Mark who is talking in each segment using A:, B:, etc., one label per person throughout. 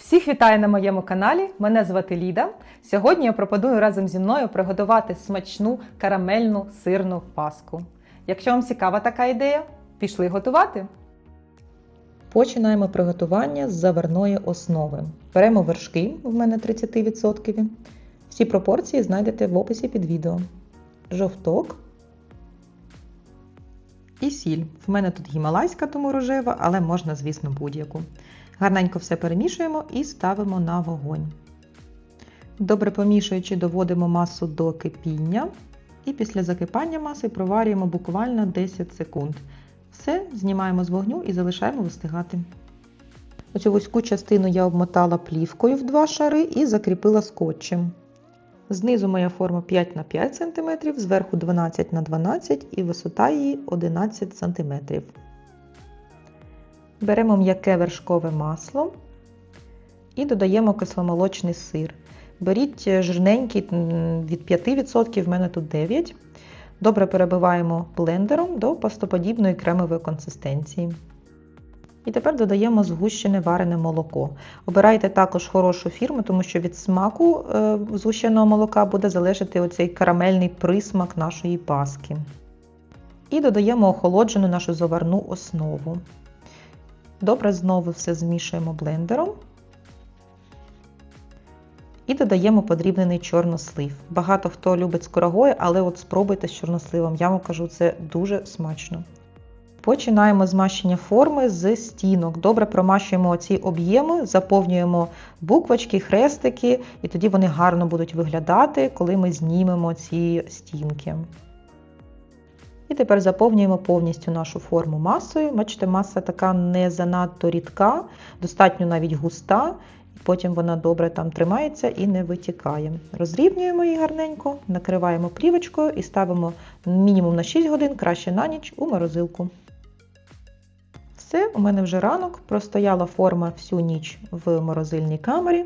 A: Всіх вітаю на моєму каналі. Мене звати Ліда. Сьогодні я пропоную разом зі мною приготувати смачну карамельну сирну паску. Якщо вам цікава така ідея, пішли готувати. Починаємо приготування з заварної основи. Беремо вершки, в мене 30%. Всі пропорції знайдете в описі під відео. Жовток і сіль. В мене тут гімалайська, тому рожева, але можна, звісно, будь-яку. Гарненько все перемішуємо і ставимо на вогонь. Добре помішуючи, доводимо масу до кипіння. І після закипання маси проварюємо буквально 10 секунд. Все, знімаємо з вогню і залишаємо вистигати. Оцю вузьку частину я обмотала плівкою в два шари і закріпила скотчем. Знизу моя форма 5 на 5 см, зверху 12 на 12 і висота її 11 см. Беремо м'яке вершкове масло і додаємо кисломолочний сир. Беріть жирненький від 5%, в мене тут 9. Добре перебиваємо блендером до пастоподібної кремової консистенції. І тепер додаємо згущене варене молоко. Обирайте також хорошу фірму, тому що від смаку згущеного молока буде залежати оцей карамельний присмак нашої паски. І додаємо охолоджену нашу заварну основу. Добре знову все змішуємо блендером. І додаємо подрібнений чорнослив. Багато хто любить з курагою, але от спробуйте з чорносливом. Я вам кажу, це дуже смачно. Починаємо змащення форми з стінок. Добре промащуємо ці об'єми, заповнюємо буквочки, хрестики, і тоді вони гарно будуть виглядати, коли ми знімемо ці стінки. І тепер заповнюємо повністю нашу форму масою. Бачите, маса така не занадто рідка, достатньо навіть густа, потім вона добре там тримається і не витікає. Розрівнюємо її гарненько, накриваємо плівочкою і ставимо мінімум на 6 годин, краще на ніч у морозилку. Все, у мене вже ранок, простояла форма всю ніч в морозильній камері.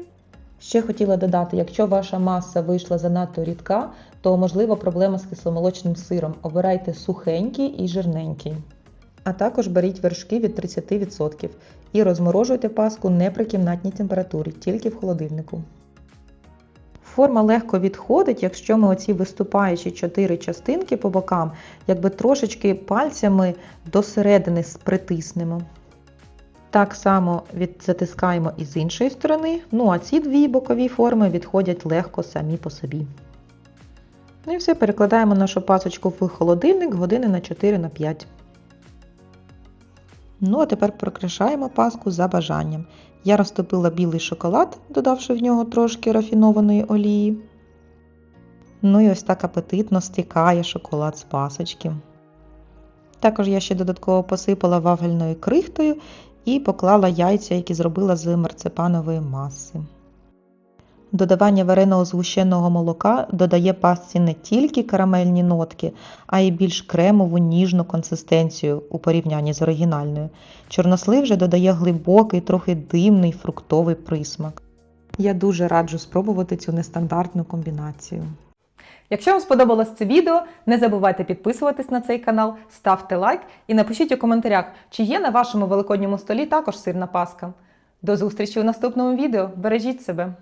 A: Ще хотіла додати, якщо ваша маса вийшла занадто рідка, то можлива проблема з кисломолочним сиром. Обирайте сухенький і жирненький. А також беріть вершки від 30% і розморожуйте паску не при кімнатній температурі, тільки в холодильнику. Форма легко відходить, якщо ми оці виступаючі чотири частинки по бокам, якби трошечки пальцями до середини притиснемо. Так само затискаємо і з іншої сторони, ну а ці дві бокові форми відходять легко самі по собі. Ну і все, перекладаємо нашу пасочку в холодильник години на 4 на 5. Ну, а тепер прикрашаємо паску за бажанням. Я розтопила білий шоколад, додавши в нього трошки рафінованої олії. Ну і ось так апетитно стікає шоколад з пасочки. Також я ще додатково посипала вафельною крихтою і поклала яйця, які зробила з марципанової маси. Додавання вареного згущеного молока додає пасці не тільки карамельні нотки, а й більш кремову ніжну консистенцію у порівнянні з оригінальною. Чорнослив же додає глибокий, трохи димний фруктовий присмак. Я дуже раджу спробувати цю нестандартну комбінацію. Якщо вам сподобалось це відео, не забувайте підписуватись на цей канал, ставте лайк і напишіть у коментарях, чи є на вашому великодньому столі також сирна паска. До зустрічі у наступному відео. Бережіть себе!